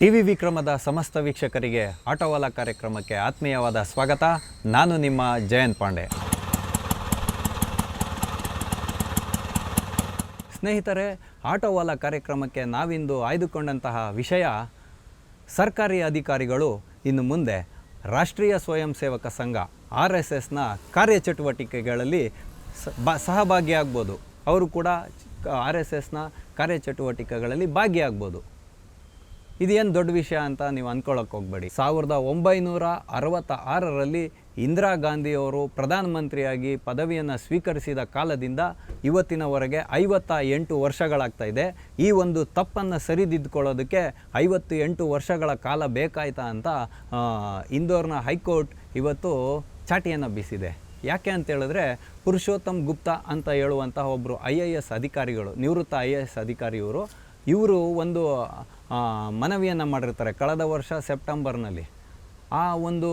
TV ವಿಕ್ರಮದ ಸಮಸ್ತ ವೀಕ್ಷಕರಿಗೆ ಆಟೋವಾಲ ಕಾರ್ಯಕ್ರಮಕ್ಕೆ ಆತ್ಮೀಯವಾದ ಸ್ವಾಗತ. ನಾನು ನಿಮ್ಮ ಜಯಂತ್ ಪಾಂಡೆ. ಸ್ನೇಹಿತರೆ, ಆಟೋವಾಲ ಕಾರ್ಯಕ್ರಮಕ್ಕೆ ನಾವಿಂದು ಆಯ್ದುಕೊಂಡಂತಹ ವಿಷಯ, ಸರ್ಕಾರಿ ಅಧಿಕಾರಿಗಳು ಇನ್ನು ಮುಂದೆ ರಾಷ್ಟ್ರೀಯ ಸ್ವಯಂ ಸೇವಕ ಸಂಘ, ಆರ್ ಎಸ್ ಎಸ್ನ ಕಾರ್ಯಚಟುವಟಿಕೆಗಳಲ್ಲಿ ಸಹಭಾಗಿಯಾಗ್ಬೋದು. ಅವರು ಕೂಡ ಆರ್ ಎಸ್ ಎಸ್ನ ಕಾರ್ಯಚಟುವಟಿಕೆಗಳಲ್ಲಿ ಭಾಗಿಯಾಗ್ಬೋದು. ಇದೇನು ದೊಡ್ಡ ವಿಷಯ ಅಂತ ನೀವು ಅಂದ್ಕೊಳ್ಳೋಕೆ ಹೋಗಬೇಡಿ. ಸಾವಿರದ ಒಂಬೈನೂರ ಅರವತ್ತ ಆರರಲ್ಲಿ ಇಂದಿರಾ ಗಾಂಧಿಯವರು ಪ್ರಧಾನಮಂತ್ರಿಯಾಗಿ ಪದವಿಯನ್ನು ಸ್ವೀಕರಿಸಿದ ಕಾಲದಿಂದ ಇವತ್ತಿನವರೆಗೆ ಐವತ್ತ ಎಂಟು ವರ್ಷಗಳಾಗ್ತಾ ಇದೆ. ಈ ಒಂದು ತಪ್ಪನ್ನು ಸರಿದಿದ್ದುಕೊಳ್ಳೋದಕ್ಕೆ ಐವತ್ತು ಎಂಟು ವರ್ಷಗಳ ಕಾಲ ಬೇಕಾಯ್ತಾ ಅಂತ ಇಂದೋರ್ನ ಹೈಕೋರ್ಟ್ ಇವತ್ತು ಚಾಟಿಯನ್ನು ಬೀಸಿದೆ. ಯಾಕೆ ಅಂತ ಹೇಳಿದ್ರೆ ಪುರುಷೋತ್ತಮ್ ಗುಪ್ತಾ ಅಂತ ಹೇಳುವಂತಹ ಒಬ್ಬರು ಐ ಎ ಎಸ್ ಅಧಿಕಾರಿಗಳು, ನಿವೃತ್ತ ಐ ಎ ಎಸ್ ಅಧಿಕಾರಿಯವರು, ಇವರು ಒಂದು ಮನವಿಯನ್ನು ಮಾಡಿರ್ತಾರೆ. ಕಳೆದ ವರ್ಷ ಸೆಪ್ಟೆಂಬರ್ನಲ್ಲಿ ಆ ಒಂದು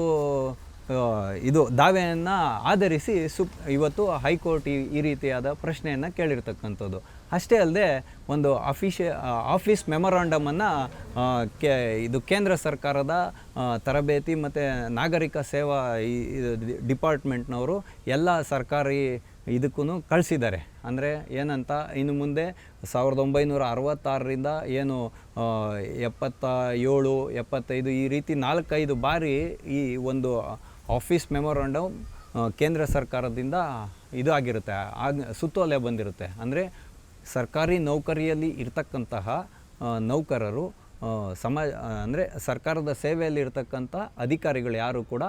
ಇದು ದಾವೆಯನ್ನು ಆಧರಿಸಿ ಸುಪ್ ಇವತ್ತು ಹೈಕೋರ್ಟ್ ಈ ರೀತಿಯಾದ ಪ್ರಶ್ನೆಯನ್ನು ಕೇಳಿರ್ತಕ್ಕಂಥದ್ದು. ಅಷ್ಟೇ ಅಲ್ಲದೆ ಒಂದು ಅಫಿಷಿ ಆಫೀಸ್ ಮೆಮೊರಾಂಡಮನ್ನು ಕೆ, ಇದು ಕೇಂದ್ರ ಸರ್ಕಾರದ ತರಬೇತಿ ಮತ್ತು ನಾಗರಿಕ ಸೇವಾ ಡಿಪಾರ್ಟ್ಮೆಂಟ್ನವರು ಎಲ್ಲ ಸರ್ಕಾರಿ ಇದಕ್ಕೂ ಕಳಿಸಿದ್ದಾರೆ. ಅಂದರೆ ಏನಂತ, ಇನ್ನು ಮುಂದೆ ಸಾವಿರದ ಒಂಬೈನೂರ ಅರವತ್ತಾರರಿಂದ ಏನು ಎಪ್ಪತ್ತ ಏಳು, ಎಪ್ಪತ್ತೈದು ಈ ರೀತಿ ನಾಲ್ಕೈದು ಬಾರಿ ಈ ಒಂದು ಆಫೀಸ್ ಮೆಮೊರಾಂಡಮ್ ಕೇಂದ್ರ ಸರ್ಕಾರದಿಂದ ಇದು ಆಗಿರುತ್ತೆ. ಆಗ, ಸುತ್ತೋಲೆ ಬಂದಿರುತ್ತೆ. ಅಂದರೆ ಸರ್ಕಾರಿ ನೌಕರಿಯಲ್ಲಿ ಇರ್ತಕ್ಕಂತಹ ನೌಕರರು ಸಮ ಸಮಾಜ ಅಂದರೆ ಸರ್ಕಾರದ ಸೇವೆಯಲ್ಲಿ ಇರ್ತಕ್ಕಂಥ ಅಧಿಕಾರಿಗಳು ಯಾರು ಕೂಡ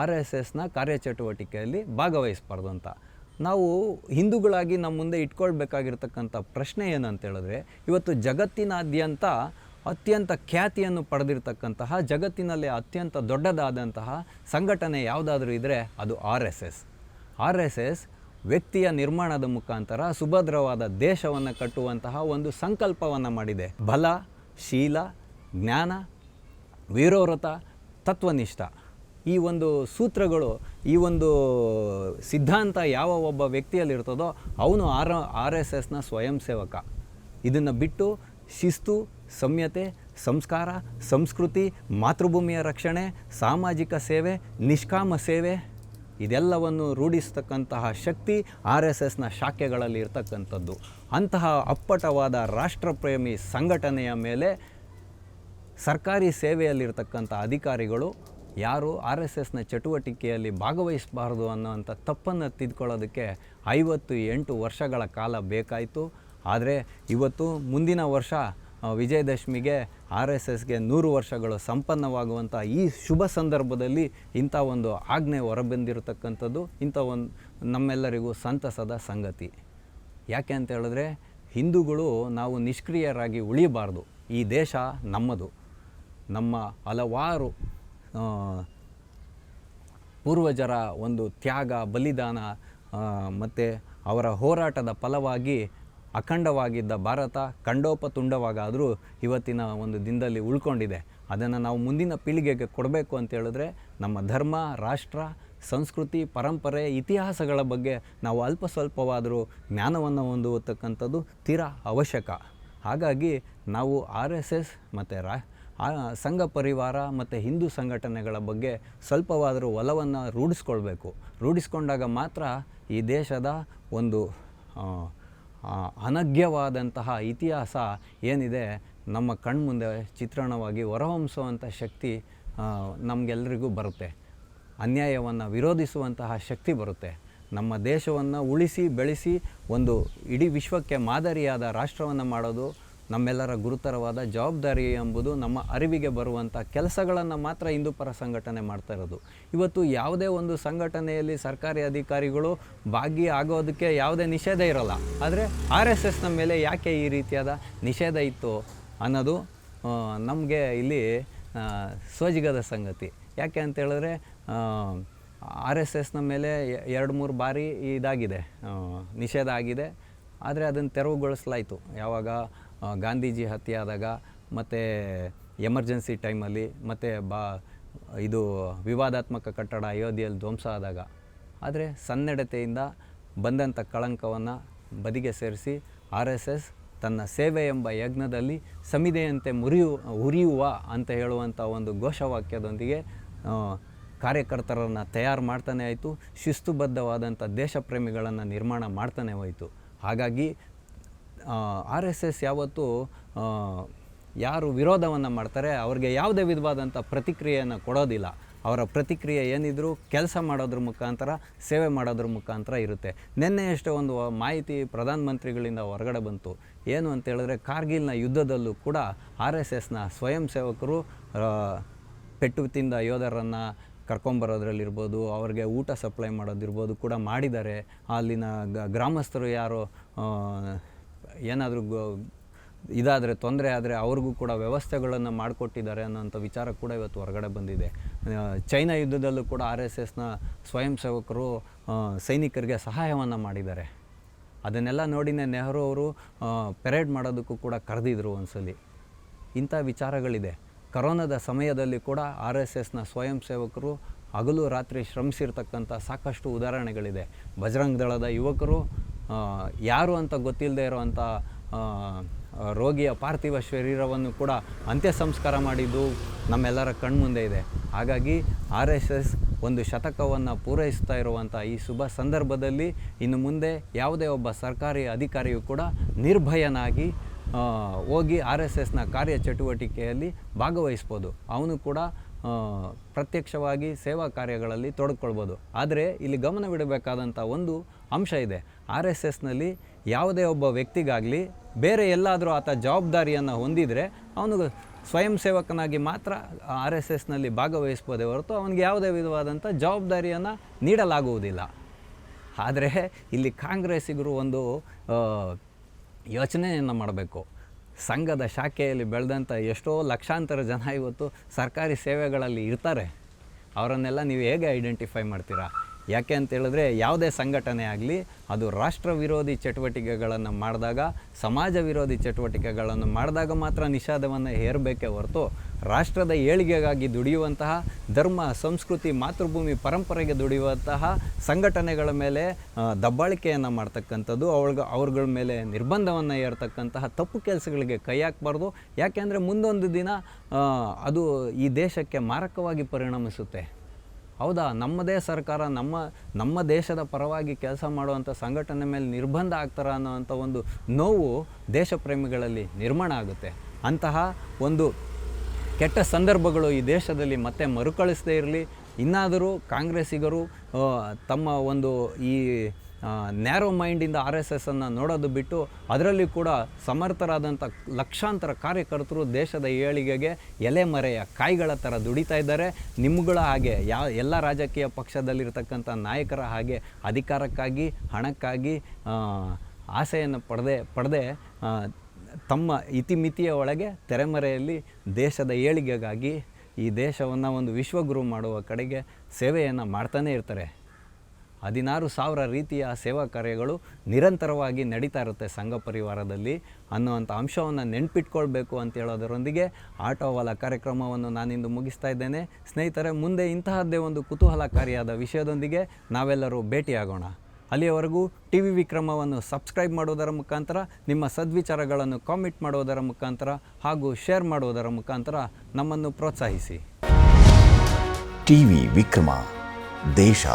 ಆರ್ ಎಸ್ ಎಸ್ನ ಕಾರ್ಯಚಟುವಟಿಕೆಯಲ್ಲಿ ಭಾಗವಹಿಸಬಾರ್ದು ಅಂತ. ನಾವು ಹಿಂದೂಗಳಾಗಿ ನಮ್ಮ ಮುಂದೆ ಇಟ್ಕೊಳ್ಬೇಕಾಗಿರ್ತಕ್ಕಂಥ ಪ್ರಶ್ನೆ ಏನಂತ ಹೇಳಿದ್ರೆ, ಇವತ್ತು ಜಗತ್ತಿನಾದ್ಯಂತ ಅತ್ಯಂತ ಖ್ಯಾತಿಯನ್ನು ಪಡೆದಿರ್ತಕ್ಕಂತಹ, ಜಗತ್ತಿನಲ್ಲಿ ಅತ್ಯಂತ ದೊಡ್ಡದಾದಂತಹ ಸಂಘಟನೆ ಯಾವುದಾದ್ರೂ ಇದ್ದರೆ ಅದು R S S. R S S ವ್ಯಕ್ತಿಯ ನಿರ್ಮಾಣದ ಮುಖಾಂತರ ಸುಭದ್ರವಾದ ದೇಶವನ್ನು ಕಟ್ಟುವಂತಹ ಒಂದು ಸಂಕಲ್ಪವನ್ನು ಮಾಡಿದೆ. ಬಲ, ಶೀಲ, ಜ್ಞಾನ, ವೀರೋವ್ರತ, ತತ್ವನಿಷ್ಠ. ಈ ಒಂದು ಸೂತ್ರಗಳು, ಈ ಒಂದು ಸಿದ್ಧಾಂತ ಯಾವ ಒಬ್ಬ ವ್ಯಕ್ತಿಯಲ್ಲಿರ್ತದೋ ಅವನು ಆರ್ ಆರ್ ಎಸ್ ಎಸ್ನ ಸ್ವಯಂ ಸೇವಕ. ಇದನ್ನು ಬಿಟ್ಟು ಶಿಸ್ತು ಸಂಯತೆ ಸಂಸ್ಕಾರ, ಸಂಸ್ಕೃತಿ, ಮಾತೃಭೂಮಿಯ ರಕ್ಷಣೆ, ಸಾಮಾಜಿಕ ಸೇವೆ, ನಿಷ್ಕಾಮ ಸೇವೆ, ಇದೆಲ್ಲವನ್ನು ರೂಢಿಸ್ತಕ್ಕಂತಹ ಶಕ್ತಿ ಆರ್ ಎಸ್ ಎಸ್ನ ಶಾಖೆಗಳಲ್ಲಿ ಇರ್ತಕ್ಕಂಥದ್ದು. ಅಂತಹ ಅಪ್ಪಟವಾದ ರಾಷ್ಟ್ರಪ್ರೇಮಿ ಸಂಘಟನೆಯ ಮೇಲೆ ಸರ್ಕಾರಿ ಸೇವೆಯಲ್ಲಿರ್ತಕ್ಕಂಥ ಅಧಿಕಾರಿಗಳು ಯಾರು ಆರ್ ಎಸ್ ಎಸ್ನ ಚಟುವಟಿಕೆಯಲ್ಲಿ ಭಾಗವಹಿಸಬಾರ್ದು ಅನ್ನೋವಂಥ ತಪ್ಪನ್ನು ತಿದ್ಕೊಳ್ಳೋದಕ್ಕೆ ಐವತ್ತು ಎಂಟು ವರ್ಷಗಳ ಕಾಲ ಬೇಕಾಯಿತು. ಆದರೆ ಇವತ್ತು ಮುಂದಿನ ವರ್ಷ ವಿಜಯದಶಮಿಗೆ ಆರ್ ಎಸ್ ಎಸ್ಗೆ ನೂರು ವರ್ಷಗಳು ಸಂಪನ್ನವಾಗುವಂಥ ಈ ಶುಭ ಸಂದರ್ಭದಲ್ಲಿ ಇಂಥ ಒಂದು ಆಜ್ಞೆ ಹೊರಬಂದಿರತಕ್ಕಂಥದ್ದು, ಇಂಥ ಒಂದು ನಮ್ಮೆಲ್ಲರಿಗೂ ಸಂತಸದ ಸಂಗತಿ. ಯಾಕೆ ಅಂತ ಹೇಳಿದ್ರೆ, ಹಿಂದೂಗಳು ನಾವು ನಿಷ್ಕ್ರಿಯರಾಗಿ ಉಳಿಯಬಾರ್ದು. ಈ ದೇಶ ನಮ್ಮದು. ನಮ್ಮ ಹಲವಾರು ಪೂರ್ವಜರ ಒಂದು ತ್ಯಾಗ, ಬಲಿದಾನ ಮತ್ತು ಅವರ ಹೋರಾಟದ ಫಲವಾಗಿ ಅಖಂಡವಾಗಿದ್ದ ಭಾರತ ಖಂಡೋಪತುಂಡವಾಗಾದರೂ ಇವತ್ತಿನ ಒಂದು ದಿನದಲ್ಲಿ ಉಳ್ಕೊಂಡಿದೆ. ಅದನ್ನು ನಾವು ಮುಂದಿನ ಪೀಳಿಗೆಗೆ ಕೊಡಬೇಕು ಅಂತ ಹೇಳಿದ್ರೆ ನಮ್ಮ ಧರ್ಮ, ರಾಷ್ಟ್ರ, ಸಂಸ್ಕೃತಿ, ಪರಂಪರೆ, ಇತಿಹಾಸಗಳ ಬಗ್ಗೆ ನಾವು ಅಲ್ಪ ಸ್ವಲ್ಪವಾದರೂ ಜ್ಞಾನವನ್ನು ಹೊಂದುವತಕ್ಕಂಥದ್ದು ತೀರಾ ಅವಶ್ಯಕ. ಹಾಗಾಗಿ ನಾವು ಆರ್ ಎಸ್ ಎಸ್ ಮತ್ತು ರಾ ಆ ಸಂಘ ಪರಿವಾರ ಮತ್ತು ಹಿಂದೂ ಸಂಘಟನೆಗಳ ಬಗ್ಗೆ ಸ್ವಲ್ಪವಾದರೂ ಒಲವನ್ನು ರೂಢಿಸ್ಕೊಳ್ಬೇಕು. ರೂಢಿಸ್ಕೊಂಡಾಗ ಮಾತ್ರ ಈ ದೇಶದ ಒಂದು ಅನಗ್ಯವಾದಂತಹ ಇತಿಹಾಸ ಏನಿದೆ, ನಮ್ಮ ಕಣ್ಮುಂದೆ ಚಿತ್ರಣವಾಗಿ ಹೊರಹೊಮ್ಮಿಸುವಂಥ ಶಕ್ತಿ ನಮಗೆಲ್ಲರಿಗೂ ಬರುತ್ತೆ. ಅನ್ಯಾಯವನ್ನು ವಿರೋಧಿಸುವಂತಹ ಶಕ್ತಿ ಬರುತ್ತೆ. ನಮ್ಮ ದೇಶವನ್ನು ಉಳಿಸಿ ಬೆಳೆಸಿ ಒಂದು ಇಡೀ ವಿಶ್ವಕ್ಕೆ ಮಾದರಿಯಾದ ರಾಷ್ಟ್ರವನ್ನು ಮಾಡೋದು ನಮ್ಮೆಲ್ಲರ ಗುರುತರವಾದ ಜವಾಬ್ದಾರಿ ಎಂಬುದು ನಮ್ಮ ಅರಿವಿಗೆ ಬರುವಂಥ ಕೆಲಸಗಳನ್ನು ಮಾತ್ರ ಹಿಂದೂ ಪರ ಸಂಘಟನೆ ಮಾಡ್ತಾ ಇರೋದು. ಇವತ್ತು ಯಾವುದೇ ಒಂದು ಸಂಘಟನೆಯಲ್ಲಿ ಸರ್ಕಾರಿ ಅಧಿಕಾರಿಗಳು ಭಾಗಿ ಆಗೋದಕ್ಕೆ ಯಾವುದೇ ನಿಷೇಧ ಇರೋಲ್ಲ. ಆದರೆ ಆರ್ ಎಸ್ ಎಸ್ನ ಮೇಲೆ ಯಾಕೆ ಈ ರೀತಿಯಾದ ನಿಷೇಧ ಇತ್ತು ಅನ್ನೋದು ನಮಗೆ ಇಲ್ಲಿ ಸೋಜಿಗದ ಸಂಗತಿ. ಯಾಕೆ ಅಂತ ಹೇಳಿದ್ರೆ ಆರ್ ಎಸ್ ಎಸ್ನ ಮೇಲೆ ಎರಡು ಮೂರು ಬಾರಿ ಇದಾಗಿದೆ ನಿಷೇಧ ಆಗಿದೆ. ಆದರೆ ಅದನ್ನು ತೆರವುಗೊಳಿಸಲಾಯಿತು. ಯಾವಾಗ ಗಾಂಧೀಜಿ ಹತ್ಯೆ ಆದಾಗ ಮತ್ತು ಎಮರ್ಜೆನ್ಸಿ ಟೈಮಲ್ಲಿ ಮತ್ತು ಬಾ, ಇದು ವಿವಾದಾತ್ಮಕ ಕಟ್ಟಡ ಅಯೋಧ್ಯೆಯಲ್ಲಿ ಧ್ವಂಸ ಆದಾಗ. ಆದರೆ ಸನ್ನಡತೆಯಿಂದ ಬಂದಂಥ ಕಳಂಕವನ್ನು ಬದಿಗೆ ಸೇರಿಸಿ ಆರ್ ಎಸ್ ಎಸ್ ತನ್ನ ಸೇವೆ ಎಂಬ ಯಜ್ಞದಲ್ಲಿ ಸಮಿದೆಯಂತೆ ಮುರಿಯು, ಉರಿಯುವ ಅಂತ ಹೇಳುವಂಥ ಒಂದು ಘೋಷವಾಕ್ಯದೊಂದಿಗೆ ಕಾರ್ಯಕರ್ತರನ್ನು ತಯಾರು ಮಾಡ್ತಾನೆ ಆಯಿತು. ಶಿಸ್ತುಬದ್ಧವಾದಂಥ ದೇಶಪ್ರೇಮಿಗಳನ್ನು ನಿರ್ಮಾಣ ಮಾಡ್ತಾನೆ ಹೋಯಿತು. ಹಾಗಾಗಿ ಆರ್ ಎಸ್ ಎಸ್ ಯಾವತ್ತೂ ಯಾರು ವಿರೋಧವನ್ನು ಮಾಡ್ತಾರೆ, ಅವ್ರಿಗೆ ಯಾವುದೇ ವಿಧವಾದಂಥ ಪ್ರತಿಕ್ರಿಯೆಯನ್ನು ಕೊಡೋದಿಲ್ಲ. ಅವರ ಪ್ರತಿಕ್ರಿಯೆ ಏನಿದ್ರು ಕೆಲಸ ಮಾಡೋದ್ರ ಮುಖಾಂತರ, ಸೇವೆ ಮಾಡೋದ್ರ ಮುಖಾಂತರ ಇರುತ್ತೆ. ನಿನ್ನೆಯಷ್ಟೇ ಒಂದು ಮಾಹಿತಿ ಪ್ರಧಾನಮಂತ್ರಿಗಳಿಂದ ಹೊರಗಡೆ ಬಂತು. ಏನು ಅಂತ ಹೇಳಿದ್ರೆ, ಕಾರ್ಗಿಲ್ನ ಯುದ್ಧದಲ್ಲೂ ಕೂಡ ಆರ್ ಎಸ್ ಎಸ್ನ ಸ್ವಯಂ ಸೇವಕರು ಪೆಟ್ಟು ತಿಂದ ಯೋಧರನ್ನು ಕರ್ಕೊಂಬರೋದ್ರಲ್ಲಿರ್ಬೋದು, ಅವ್ರಿಗೆ ಊಟ ಸಪ್ಲೈ ಮಾಡೋದಿರ್ಬೋದು ಕೂಡ ಮಾಡಿದ್ದಾರೆ. ಅಲ್ಲಿನ ಗ್ರಾಮಸ್ಥರು ಯಾರು ಏನಾದರೂ ಇದಾದರೆ, ತೊಂದರೆ ಆದರೆ ಅವ್ರಿಗೂ ಕೂಡ ವ್ಯವಸ್ಥೆಗಳನ್ನು ಮಾಡಿಕೊಟ್ಟಿದ್ದಾರೆ ಅನ್ನೋಂಥ ವಿಚಾರ ಕೂಡ ಇವತ್ತು ಹೊರಗಡೆ ಬಂದಿದೆ. ಚೈನಾ ಯುದ್ಧದಲ್ಲೂ ಕೂಡ ಆರ್ ಎಸ್ ಎಸ್ನ ಸ್ವಯಂ ಸೇವಕರು ಸೈನಿಕರಿಗೆ ಸಹಾಯವನ್ನು ಮಾಡಿದ್ದಾರೆ. ಅದನ್ನೆಲ್ಲ ನೋಡಿನೇ ನೆಹರು ಅವರು ಪೆರೇಡ್ ಮಾಡೋದಕ್ಕೂ ಕೂಡ ಕರೆದಿದ್ರು ಒಂದ್ಸಲಿ. ಇಂಥ ವಿಚಾರಗಳಿದೆ. ಕರೋನಾದ ಸಮಯದಲ್ಲಿ ಕೂಡ ಆರ್ ಎಸ್ ಎಸ್ನ ಸ್ವಯಂ ಸೇವಕರು ಹಗಲು ರಾತ್ರಿ ಶ್ರಮಿಸಿರ್ತಕ್ಕಂಥ ಸಾಕಷ್ಟು ಉದಾಹರಣೆಗಳಿದೆ. ಬಜರಂಗ್ ದಳದ ಯುವಕರು ಯಾರು ಅಂತ ಗೊತ್ತಿಲ್ಲದೆ ಇರುವಂಥ ರೋಗಿಯ ಪಾರ್ಥಿವ ಶರೀರವನ್ನು ಕೂಡ ಅಂತ್ಯ ಸಂಸ್ಕಾರ ಮಾಡಿದ್ದು ನಮ್ಮೆಲ್ಲರ ಕಣ್ಮುಂದೆ ಇದೆ. ಹಾಗಾಗಿ ಆರ್ ಎಸ್ ಎಸ್ ಒಂದು ಶತಕವನ್ನು ಪೂರೈಸ್ತಾ ಇರುವಂಥ ಈ ಶುಭ ಸಂದರ್ಭದಲ್ಲಿ ಇನ್ನು ಮುಂದೆ ಯಾವುದೇ ಒಬ್ಬ ಸರ್ಕಾರಿ ಅಧಿಕಾರಿಯು ಕೂಡ ನಿರ್ಭಯನಾಗಿ ಹೋಗಿ ಆರ್ ಎಸ್ ಎಸ್ನ ಕಾರ್ಯ ಚಟುವಟಿಕೆಯಲ್ಲಿ ಭಾಗವಹಿಸ್ಬೋದು. ಅವನು ಕೂಡ ಪ್ರತ್ಯಕ್ಷವಾಗಿ ಸೇವಾ ಕಾರ್ಯಗಳಲ್ಲಿ ತೊಡಗಿಕೊಳ್ಬೋದು ಆದರೆ ಇಲ್ಲಿ ಗಮನವಿಡಬೇಕಾದಂಥ ಒಂದು ಅಂಶ ಇದೆ. ಆರ್ ಎಸ್ ಎಸ್ನಲ್ಲಿ ಯಾವುದೇ ಒಬ್ಬ ವ್ಯಕ್ತಿಗಾಗಲಿ ಬೇರೆ ಎಲ್ಲಾದರೂ ಆತ ಜವಾಬ್ದಾರಿಯನ್ನು ಹೊಂದಿದರೆ ಅವನು ಸ್ವಯಂ ಸೇವಕನಾಗಿ ಮಾತ್ರ ಆರ್ ಎಸ್ ಎಸ್ನಲ್ಲಿ ಭಾಗವಹಿಸ್ಬೋದೇ ಹೊರತು ಅವನಿಗೆ ಯಾವುದೇ ವಿಧವಾದಂಥ ಜವಾಬ್ದಾರಿಯನ್ನು ನೀಡಲಾಗುವುದಿಲ್ಲ. ಆದರೆ ಇಲ್ಲಿ ಕಾಂಗ್ರೆಸ್ಸಿಗರು ಒಂದು ಯೋಚನೆಯನ್ನು ಮಾಡಬೇಕು. ಸಂಘದ ಶಾಖೆಯಲ್ಲಿ ಬೆಳೆದಂಥ ಎಷ್ಟೋ ಲಕ್ಷಾಂತರ ಜನ ಇವತ್ತು ಸರ್ಕಾರಿ ಸೇವೆಗಳಲ್ಲಿ ಇರ್ತಾರೆ. ಅವರನ್ನೆಲ್ಲ ನೀವು ಹೇಗೆ ಐಡೆಂಟಿಫೈ ಮಾಡ್ತೀರಾ? ಯಾಕೆ ಅಂತ ಹೇಳಿದ್ರೆ ಯಾವುದೇ ಸಂಘಟನೆ ಆಗಲಿ, ಅದು ರಾಷ್ಟ್ರ ವಿರೋಧಿ ಚಟುವಟಿಕೆಗಳನ್ನು ಮಾಡಿದಾಗ, ಸಮಾಜ ವಿರೋಧಿ ಚಟುವಟಿಕೆಗಳನ್ನು ಮಾಡಿದಾಗ ಮಾತ್ರ ನಿಷೇಧವನ್ನು ಹೇರಬೇಕೇ ಹೊರತು ರಾಷ್ಟ್ರದ ಏಳಿಗೆಗಾಗಿ ದುಡಿಯುವಂತಹ ಧರ್ಮ, ಸಂಸ್ಕೃತಿ, ಮಾತೃಭೂಮಿ, ಪರಂಪರೆಗೆ ದುಡಿಯುವಂತಹ ಸಂಘಟನೆಗಳ ಮೇಲೆ ದಬ್ಬಾಳಿಕೆಯನ್ನು ಮಾಡ್ತಕ್ಕಂಥದ್ದು, ಅವಳಿಗೆ, ಅವ್ರಗಳ ಮೇಲೆ ನಿರ್ಬಂಧವನ್ನು ಏರ್ತಕ್ಕಂತಹ ತಪ್ಪು ಕೆಲಸಗಳಿಗೆ ಕೈ ಹಾಕಬಾರ್ದು. ಯಾಕೆಂದರೆ ಮುಂದೊಂದು ದಿನ ಅದು ಈ ದೇಶಕ್ಕೆ ಮಾರಕವಾಗಿ ಪರಿಣಮಿಸುತ್ತೆ. ಹೌದಾ? ನಮ್ಮದೇ ಸರ್ಕಾರ, ನಮ್ಮ ನಮ್ಮ ದೇಶದ ಪರವಾಗಿ ಕೆಲಸ ಮಾಡುವಂಥ ಸಂಘಟನೆ ಮೇಲೆ ನಿರ್ಬಂಧ ಆಗ್ತಾರ ಅನ್ನೋವಂಥ ಒಂದು ನೋವು ದೇಶ ಪ್ರೇಮಿಗಳಲ್ಲಿ ನಿರ್ಮಾಣ ಆಗುತ್ತೆ. ಅಂತಹ ಒಂದು ಕೆಟ್ಟ ಸಂದರ್ಭಗಳು ಈ ದೇಶದಲ್ಲಿ ಮತ್ತೆ ಮರುಕಳಿಸದೇ ಇರಲಿ, ಇನ್ನಾದರೂ ಕಾಂಗ್ರೆಸ್ಸಿಗರು ತಮ್ಮ ಒಂದು ಈ ನ್ಯಾರೋ ಮೈಂಡಿಂದ ಆರ್ ಎಸ್ ಎಸ್ಸನ್ನು ನೋಡೋದು ಬಿಟ್ಟು ಅದರಲ್ಲಿ ಕೂಡ ಸಮರ್ಥರಾದಂಥ ಲಕ್ಷಾಂತರ ಕಾರ್ಯಕರ್ತರು ದೇಶದ ಏಳಿಗೆಗೆ ಎಲೆಮರೆಯ ಕಾಯಿಗಳ ಥರ ದುಡಿತಾ ಇದ್ದಾರೆ. ನಿಮ್ಗಳ ಹಾಗೆ ಯಾ, ಎಲ್ಲ ರಾಜಕೀಯ ಪಕ್ಷದಲ್ಲಿರ್ತಕ್ಕಂಥ ನಾಯಕರ ಹಾಗೆ ಅಧಿಕಾರಕ್ಕಾಗಿ, ಹಣಕ್ಕಾಗಿ ಆಸೆಯನ್ನು ಪಡೆದೇ ಪಡೆದೇ ತಮ್ಮ ಇತಿಮಿತಿಯ ಒಳಗೆ ತೆರೆಮರೆಯಲ್ಲಿ ದೇಶದ ಏಳಿಗೆಗಾಗಿ ಈ ದೇಶವನ್ನು ಒಂದು ವಿಶ್ವಗುರು ಮಾಡುವ ಕಡೆಗೆ ಸೇವೆಯನ್ನು ಮಾಡ್ತಾನೇ ಇರ್ತಾರೆ. ಹದಿನಾರು ಸಾವಿರ ರೀತಿಯ ಸೇವಾ ಕಾರ್ಯಗಳು ನಿರಂತರವಾಗಿ ನಡೀತಾ ಇರುತ್ತೆ ಸಂಘ ಪರಿವಾರದಲ್ಲಿ ಅನ್ನುವಂಥ ಅಂಶವನ್ನು ನೆನ್ಪಿಟ್ಕೊಳ್ಬೇಕು ಅಂತ ಹೇಳೋದರೊಂದಿಗೆ ಆಟೋವಾಲ ಕಾರ್ಯಕ್ರಮವನ್ನು ನಾನಿಂದು ಮುಗಿಸ್ತಾ ಇದ್ದೇನೆ. ಸ್ನೇಹಿತರೆ, ಮುಂದೆ ಇಂತಹದ್ದೇ ಒಂದು ಕುತೂಹಲಕಾರಿಯಾದ ವಿಷಯದೊಂದಿಗೆ ನಾವೆಲ್ಲರೂ ಭೇಟಿಯಾಗೋಣ. ಅಲ್ಲಿಯವರೆಗೂ ಟಿ ವಿ ವಿಕ್ರಮವನ್ನು ಸಬ್ಸ್ಕ್ರೈಬ್ ಮಾಡೋದರ ಮುಖಾಂತರ ನಿಮ್ಮ ಸದ್ವಿಚಾರಗಳನ್ನು ಕಾಮೆಂಟ್ ಮಾಡೋದರ ಮುಖಾಂತರ ಹಾಗೂ ಶೇರ್ ಮಾಡೋದರ ಮುಖಾಂತರ ನಮ್ಮನ್ನು ಪ್ರೋತ್ಸಾಹಿಸಿ. ಟಿವಿ ವಿಕ್ರಮ ದೇಶ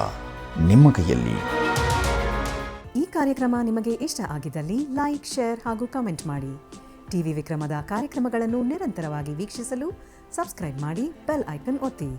ನಿಮ್ಮ ಕೈಯಲ್ಲಿ. ಈ ಕಾರ್ಯಕ್ರಮ ನಿಮಗೆ ಇಷ್ಟ ಆಗಿದ್ದಲ್ಲಿ ಲೈಕ್ ಶೇರ್ ಹಾಗೂ ಕಮೆಂಟ್ ಮಾಡಿ. ಟಿವಿ ವಿಕ್ರಮದ ಕಾರ್ಯಕ್ರಮಗಳನ್ನು ನಿರಂತರವಾಗಿ ವೀಕ್ಷಿಸಲು ಸಬ್ಸ್ಕ್ರೈಬ್ ಮಾಡಿ ಬೆಲ್ ಐಕನ್ ಒತ್ತಿ.